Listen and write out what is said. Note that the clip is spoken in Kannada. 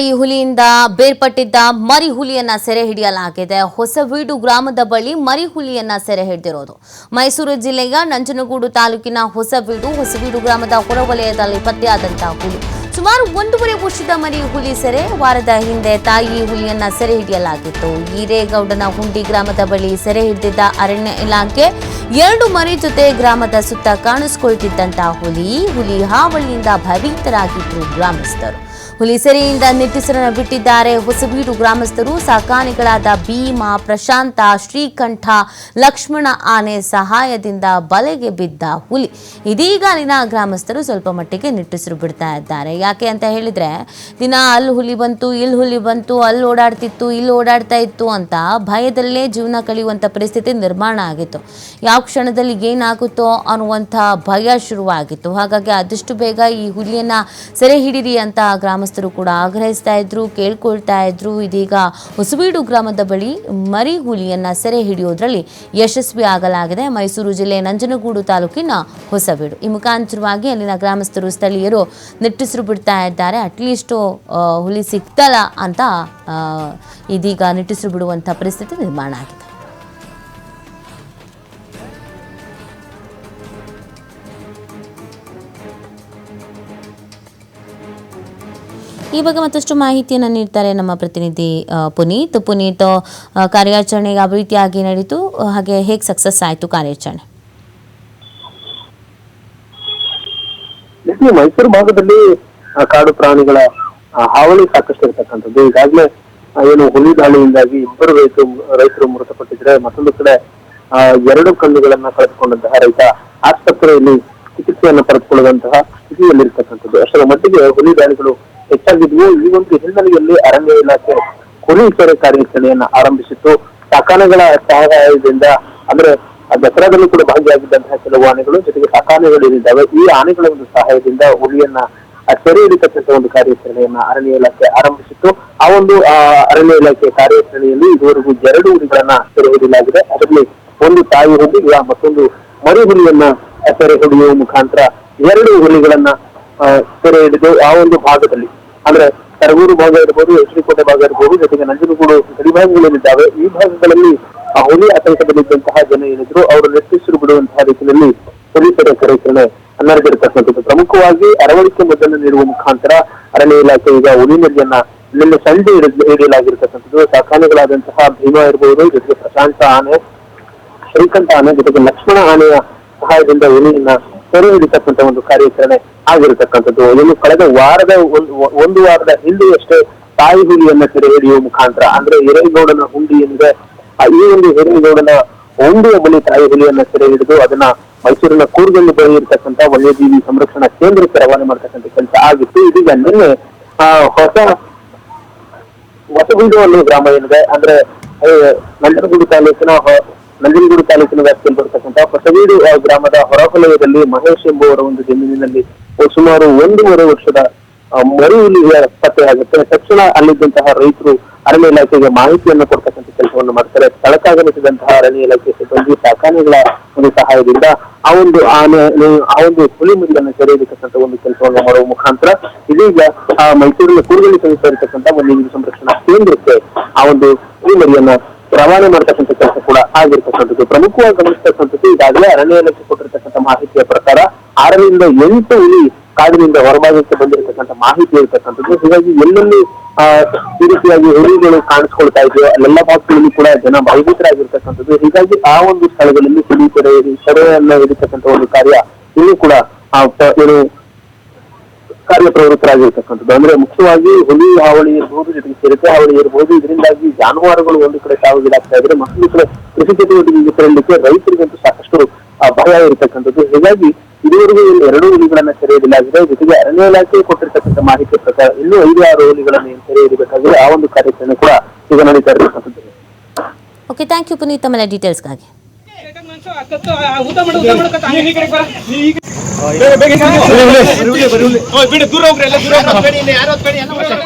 ತಾಯಿ ಹುಲಿಯಿಂದ ಬೇರ್ಪಟ್ಟಿದ್ದ ಮರಿ ಹುಲಿಯನ್ನ ಸೆರೆ ಹಿಡಿಯಲಾಗಿದೆ. ಹೊಸವೀಡು ಗ್ರಾಮದ ಬಳಿ ಮರಿ ಹುಲಿಯನ್ನ ಸೆರೆ ಹಿಡಿದಿರೋದು. ಮೈಸೂರು ಜಿಲ್ಲೆಯ ನಂಜನಗೂಡು ತಾಲೂಕಿನ ಹೊಸವೀಡು ಹೊಸವೀಡು ಗ್ರಾಮದ ಹೊರವಲಯದಲ್ಲಿ ಪತ್ತೆಯಾದಂತಹ ಹುಲಿ. ಸುಮಾರು ಒಂದೂವರೆ ವರ್ಷದ ಮರಿ ಹುಲಿ ಸೆರೆ ವಾರದ ಹಿಂದೆ ತಾಯಿ ಹುಲಿಯನ್ನ ಸೆರೆ ಹಿಡಿಯಲಾಗಿತ್ತು. ಈರೇಗೌಡನ ಹುಂಡಿ ಗ್ರಾಮದ ಬಳಿ ಸೆರೆ ಹಿಡಿದಿದ್ದ ಅರಣ್ಯ ಇಲಾಖೆ ಎರಡು ಮರಿ ಜೊತೆ ಗ್ರಾಮದ ಸುತ್ತ ಕಾಣಿಸಿಕೊಳ್ತಿದ್ದಂತಹ ಹುಲಿ ಹುಲಿ ಹಾವಳಿಯಿಂದ ಭಯಭೀತರಾಗಿದ್ದರು ಗ್ರಾಮಸ್ಥರು. ಹುಲಿ ಸೆರೆಯಿಂದ ನಿಟ್ಟುಸಿರನ್ನು ಬಿಟ್ಟಿದ್ದಾರೆ. ಹೊಸಬೀಡು ಗ್ರಾಮಸ್ಥರು ಸಾಕಾನೆಗಳಾದ ಭೀಮ, ಪ್ರಶಾಂತ, ಶ್ರೀಕಂಠ, ಲಕ್ಷ್ಮಣ ಆನೆ ಸಹಾಯದಿಂದ ಬಲೆಗೆ ಬಿದ್ದ ಹುಲಿ. ಇದೀಗ ಅಲ್ಲಿನ ಗ್ರಾಮಸ್ಥರು ಸ್ವಲ್ಪ ಮಟ್ಟಿಗೆ ನಿಟ್ಟುಸಿರು ಬಿಡ್ತಾ ಇದ್ದಾರೆ. ಯಾಕೆ ಅಂತ ಹೇಳಿದ್ರೆ, ದಿನ ಅಲ್ಲಿ ಹುಲಿ ಬಂತು, ಇಲ್ಲಿ ಹುಲಿ ಬಂತು, ಅಲ್ಲಿ ಓಡಾಡ್ತಿತ್ತು, ಇಲ್ಲಿ ಓಡಾಡ್ತಾ ಇತ್ತು ಅಂತ ಭಯದಲ್ಲೇ ಜೀವನ ಕಳೆಯುವಂಥ ಪರಿಸ್ಥಿತಿ ನಿರ್ಮಾಣ ಆಗಿತ್ತು. ಯಾವ ಕ್ಷಣದಲ್ಲಿ ಏನಾಗುತ್ತೋ ಅನ್ನುವಂಥ ಭಯ ಶುರುವಾಗಿತ್ತು. ಹಾಗಾಗಿ ಆದಷ್ಟು ಬೇಗ ಈ ಹುಲಿಯನ್ನ ಸೆರೆ ಹಿಡಿರಿ ಅಂತ ಗ್ರಾಮಸ್ಥರು ಕೂಡ ಆಗ್ರಹಿಸ್ತಾ ಇದ್ರು, ಕೇಳ್ಕೊಳ್ತಾ ಇದ್ರು. ಇದೀಗ ಹೊಸಬೀಡು ಗ್ರಾಮದ ಬಳಿ ಮರಿ ಹುಲಿಯನ್ನ ಸೆರೆ ಹಿಡಿಯೋದ್ರಲ್ಲಿ ಯಶಸ್ವಿ ಆಗಲಾಗಿದೆ. ಮೈಸೂರು ಜಿಲ್ಲೆ ನಂಜನಗೂಡು ತಾಲೂಕಿನ ಹೊಸಬೀಡು. ಈ ಮುಖಾಂತರವಾಗಿ ಅಲ್ಲಿನ ಗ್ರಾಮಸ್ಥರು, ಸ್ಥಳೀಯರು ನಿಟ್ಟುಸಿರು ಬಿಡ್ತಾ ಇದ್ದಾರೆ. ಅಟ್ಲೀಸ್ಟು ಹುಲಿ ಸಿಕ್ತಲ್ಲ ಅಂತ ಇದೀಗ ನಿಟ್ಟುಸಿರು ಬಿಡುವಂಥ ಪರಿಸ್ಥಿತಿ ನಿರ್ಮಾಣ ಆಗಿದೆ. ಈ ಬಗ್ಗೆ ಮತ್ತಷ್ಟು ಮಾಹಿತಿಯನ್ನು ನೀಡ್ತಾರೆ ನಮ್ಮ ಪ್ರತಿನಿಧಿ ಪುನೀತ್. ಪುನೀತ್ ಕಾರ್ಯಾಚರಣೆ ಯಾವ ರೀತಿಯಾಗಿ ನಡೀತು ಹಾಗೆ ಹೇಗೆ ಸಕ್ಸಸ್ ಆಯಿತು ಕಾರ್ಯಾಚರಣೆ? ಮೈಸೂರು ಭಾಗದಲ್ಲಿ ಕಾಡು ಪ್ರಾಣಿಗಳ ಹಾವಳಿ ಸಾಕಷ್ಟು ಇರ್ತಕ್ಕಂಥದ್ದು. ಈಗಾಗಲೇ ಏನು ಹುಲಿ ದಾಳಿಯಿಂದಾಗಿ ಇಬ್ಬರು ರೈತರು ರೈತರು ಮೃತಪಟ್ಟಿದ್ರೆ ಮತ್ತೊಂದು ಕಡೆ ಎರಡು ಕಣ್ಣುಗಳನ್ನ ಕಳೆದುಕೊಂಡಂತಹ ರೈತ ಆಸ್ಪತ್ರೆಯಲ್ಲಿ ಚಿಕಿತ್ಸೆಯನ್ನು ಪಡೆದುಕೊಳ್ಳುವಂತಹ ಸ್ಥಿತಿಯಲ್ಲಿರ್ತಕ್ಕಂಥದ್ದು. ಅಷ್ಟರ ಮಟ್ಟಿಗೆ ಹುಲಿ ದಾಳಿಗಳು ಹೆಚ್ಚಾಗಿದ್ವು. ಈ ಒಂದು ಹಿನ್ನೆಲೆಯಲ್ಲಿ ಅರಣ್ಯ ಇಲಾಖೆ ಕುರಿ ಸೆರೆ ಕಾರ್ಯಾಚರಣೆಯನ್ನ ಆರಂಭಿಸಿತ್ತು. ಸಾಕಾನೆಗಳ ಸಹಾಯದಿಂದ, ಅಂದ್ರೆ ದಸರಾದಲ್ಲೂ ಕೂಡ ಭಾಗಿಯಾಗಿದ್ದಂತಹ ಕೆಲವು ಆನೆಗಳು, ಜೊತೆಗೆ ಸಾಕಾನೆಗಳು ಏನಿದ್ದಾವೆ ಈ ಆನೆಗಳ ಒಂದು ಸಹಾಯದಿಂದ ಹುಲಿಯನ್ನ ಸೆರೆ ಹಿಡಿತಕ್ಕಂಥ ಒಂದು ಕಾರ್ಯಾಚರಣೆಯನ್ನ ಅರಣ್ಯ ಇಲಾಖೆ ಆರಂಭಿಸಿತ್ತು. ಆ ಒಂದು ಅರಣ್ಯ ಇಲಾಖೆ ಕಾರ್ಯಾಚರಣೆಯಲ್ಲಿ ಇದುವರೆಗೂ ಎರಡು ಹುಲಿಗಳನ್ನ ಸೆರೆ ಹಿಡಿಯಲಾಗಿದೆ. ಅದರಲ್ಲಿ ಒಂದು ತಾಯಿ ಹುಲಿ ಮತ್ತೊಂದು ಮರಿ ಹುಲಿಯನ್ನ ಸೆರೆ ಹಿಡಿಯುವ ಮುಖಾಂತರ ಎರಡು ಹುಲಿಗಳನ್ನ ಸೆರೆ ಹಿಡಿದು ಆ ಒಂದು ಭಾಗದಲ್ಲಿ ಅಂದ್ರೆ ಕರಗೂರು ಭಾಗ ಇರ್ಬೋದು ಶ್ರೀಕೋಟೆ ಭಾಗ ಇರ್ಬೋದು, ಜೊತೆಗೆ ನಂಜನಗೂಡು ಗಡಿ ಭಾಗಗಳೇನಿದ್ದಾವೆ ಈ ಭಾಗಗಳಲ್ಲಿ ಆ ಹುಲಿ ಆತಂಕದಲ್ಲಿದ್ದಂತಹ ಜನ ಏನಿದ್ರು, ಅವರು ನೆಟ್ಟಿಸಿರು ಬಿಡುವಂತಹ ರೀತಿಯಲ್ಲಿ ಪೊಲೀಸರ ಕಾರ್ಯಾಚರಣೆ ನಡೆದಿರತಕ್ಕಂಥದ್ದು ಪ್ರಮುಖವಾಗಿ ಅರವಳಿಕೆ ಮದ್ದನ್ನು ನೀಡುವ ಮುಖಾಂತರ ಅರಣ್ಯ ಇಲಾಖೆ ಈಗ ಹುಲಿ ನದಿಯನ್ನ ನಿನ್ನೆ ಸಂಜೆ ಹಿಡಿಯಲಾಗಿರ್ತಕ್ಕಂಥದ್ದು. ಸಾಕಾನೆಗಳಾದಂತಹ ಭೀಮಾ ಇರಬಹುದು ಜೊತೆಗೆ ಪ್ರಶಾಂತ ಆನೆ, ಶ್ರೀಕಂಠ ಆನೆ, ಜೊತೆಗೆ ಲಕ್ಷ್ಮಣ ಆನೆಯ ಸಹಾಯದಿಂದ ಹುಲಿಯನ್ನ ಸೆರೆ ಹಿಡಿತಕ್ಕಂಥ ಒಂದು ಕಾರ್ಯಾಚರಣೆ ಆಗಿರತಕ್ಕಂಥದ್ದು. ಇನ್ನು ಕಳೆದ ವಾರದ ಒಂದು ಒಂದು ವಾರದ ಹಿಂದೆಯಷ್ಟೇ ತಾಯಿ ಹುಲಿಯನ್ನ ಸೆರೆ ಹಿಡಿಯುವ ಮುಖಾಂತರ ಅಂದ್ರೆ ಹಿರೇಗೌಡನ ಹುಂಡಿ ಎಂದ್ರೆ ಈ ಒಂದು ಹಿರೇಗೌಡನ ಹುಂಡಿಯ ಬಳಿ ತಾಯಿ ಹುಲಿಯನ್ನ ಸೆರೆ ಹಿಡಿದು ಅದನ್ನ ಮೈಸೂರಿನ ಕೂರ್ಗಲ್ಲಿ ಬಳಿ ಇರತಕ್ಕಂಥ ವನ್ಯಜೀವಿ ಸಂರಕ್ಷಣಾ ಕೇಂದ್ರಕ್ಕೆ ರವಾನೆ ಮಾಡತಕ್ಕಂಥ ಕೆಲಸ ಆಗಿತ್ತು. ಇದೀಗ ನಿನ್ನೆ ಆ, ಹೊಸ ಹೊಸಗುಂಡು ಅನ್ನೋ ಗ್ರಾಮ ಏನಿದೆ ಅಂದ್ರೆ ನಂಜನಗೂಡು ತಾಲೂಕಿನ ನಂಜನಗೂಡು ತಾಲೂಕಿನ ವ್ಯಾಪ್ತಿಯಲ್ಲಿ ಬರತಕ್ಕಂತಹ ಹೊಸಬೀಡು ಆ, ಗ್ರಾಮದ ಹೊರವಲಯದಲ್ಲಿ ಮಹೇಶ್ ಎಂಬುವರ ಒಂದು ಜಮೀನಿನಲ್ಲಿ ಸುಮಾರು ಒಂದೂವರೆ ವರ್ಷದ ಮರು ಹುಲಿಯ ಪತ್ತೆಯಾಗುತ್ತೆ ತಕ್ಷಣ ಅಲ್ಲಿದ್ದಂತಹ ರೈತರು ಅರಣ್ಯ ಇಲಾಖೆಗೆ ಮಾಹಿತಿಯನ್ನು ಕೊಡ್ತಕ್ಕಂಥ ಕೆಲಸವನ್ನು ಮಾಡ್ತಾರೆ. ಸ್ಥಳಕ್ಕಾಗಮಿಸಿದಂತಹ ಅರಣ್ಯ ಇಲಾಖೆ ಸಿಬ್ಬಂದಿ ಸಾಕಾನೆಗಳ ಒಂದು ಸಹಾಯದಿಂದ ಆ ಒಂದು ಆನೆ ಆ ಒಂದು ಹುಲಿ ಮುರಿಗಳನ್ನು ಸೆರೆಯಿರತಕ್ಕಂಥ ಒಂದು ಕೆಲಸವನ್ನು ಮಾಡುವ ಮುಖಾಂತರ ಇದೀಗ ಆ ಮೈಸೂರಿನ ಕೂರ್ಗಲ್ಲಿ ಸಮೀಪ ಇರತಕ್ಕಂಥ ವನ್ಯಜೀವಿ ಸಂರಕ್ಷಣಾ ಕೇಂದ್ರಕ್ಕೆ ಆ ಒಂದು ಹುಲಿ ಮರಿಯನ್ನ ರವಾನೆ ಮಾಡ್ತಕ್ಕಂಥ ಕೆಲಸ ಕೂಡ ಆಗಿರ್ತಕ್ಕಂಥದ್ದು. ಪ್ರಮುಖವಾಗಿ ಗಮನಿಸ್ತಕ್ಕಂಥದ್ದು ಈಗಾಗಲೇ ಅರಣ್ಯ ಇಲಾಖೆ ಕೊಟ್ಟಿರ್ತಕ್ಕಂಥ ಮಾಹಿತಿಯ ಪ್ರಕಾರ ಆರರಿಂದ ಎಂಟು ಇಲ್ಲಿ ಕಾಡಿನಿಂದ ಹೊರಭಾಗಕ್ಕೆ ಬಂದಿರತಕ್ಕಂಥ ಮಾಹಿತಿ ಇರತಕ್ಕಂಥದ್ದು. ಹೀಗಾಗಿ ಎಲ್ಲೆಲ್ಲಿ ಆ, ಈ ರೀತಿಯಾಗಿ ಹುಲಿಗಳು ಕಾಣಿಸ್ಕೊಳ್ತಾ ಇದೆಯೋ ಅಲ್ಲೆಲ್ಲ ಭಾಗಗಳಲ್ಲಿ ಕೂಡ ಜನ ಭಯಭೀತರಾಗಿರ್ತಕ್ಕಂಥದ್ದು. ಹೀಗಾಗಿ ಆ ಒಂದು ಸ್ಥಳಗಳಲ್ಲಿ ಹುಲಿ ಸೆರೆ ಸೆರೆಯನ್ನ ಹಿಡಿತಕ್ಕಂಥ ಒಂದು ಕಾರ್ಯ ಇನ್ನೂ ಕೂಡ ಏನು ಕಾರ್ಯಪ್ರವೃತ್ತರಾಗಿರ್ತಕ್ಕಂಥದ್ದು. ಅಂದ್ರೆ ಮುಖ್ಯವಾಗಿ ಹುಲಿ, ಹಾವಳಿ ಇರಬಹುದು ಜೊತೆಗೆ ಚಿರತೆ ಹಾವಳಿ ಇರಬಹುದು ಇದರಿಂದಾಗಿ ಜಾನುವಾರುಗಳು ಒಂದು ಕಡೆ ಸಾವಿಗೀಡಾಗ್ತಾ ಇದ್ರೆ ಮತ್ತೊಂದು ಕಡೆ ಕೃಷಿ ಚಟುವಟಿಕೆಗೆ ತೆರಳಲಿಕ್ಕೆ ರೈತರಿಗಂತೂ ಸಾಕಷ್ಟು ಭಯ ಇರತಕ್ಕಂಥದ್ದು. ಹೀಗಾಗಿ ಇದುವರೆಗೂ ಇಲ್ಲಿ ಎರಡು ಹುಲಿಗಳನ್ನ ಸೆರೆ ಜೊತೆಗೆ ಅರಣ್ಯ ಇಲಾಖೆ ಕೊಟ್ಟಿರ್ತಕ್ಕಂಥ ಮಾಹಿತಿ ಪ್ರಕಾರ ಇನ್ನೂ ಐದು, ಆರು ಹುಲಿಗಳನ್ನ ಸೆರೆ ಆ ಒಂದು ಕಾರ್ಯಾಚರಣೆ ಕೂಡ ಈಗ ನಡೀತಾ ಇರತಕ್ಕಂಥದ್ದು. ಓಕೆ ಥ್ಯಾಂಕ್ ಯು ಪುನೀತ್ ಆಮೇಲೆ ಡೀಟೇಲ್ಸ್ಗಾಗಿ ದೂರ ಹೋಗ್ರಿ ಎಲ್ಲ ದೂರ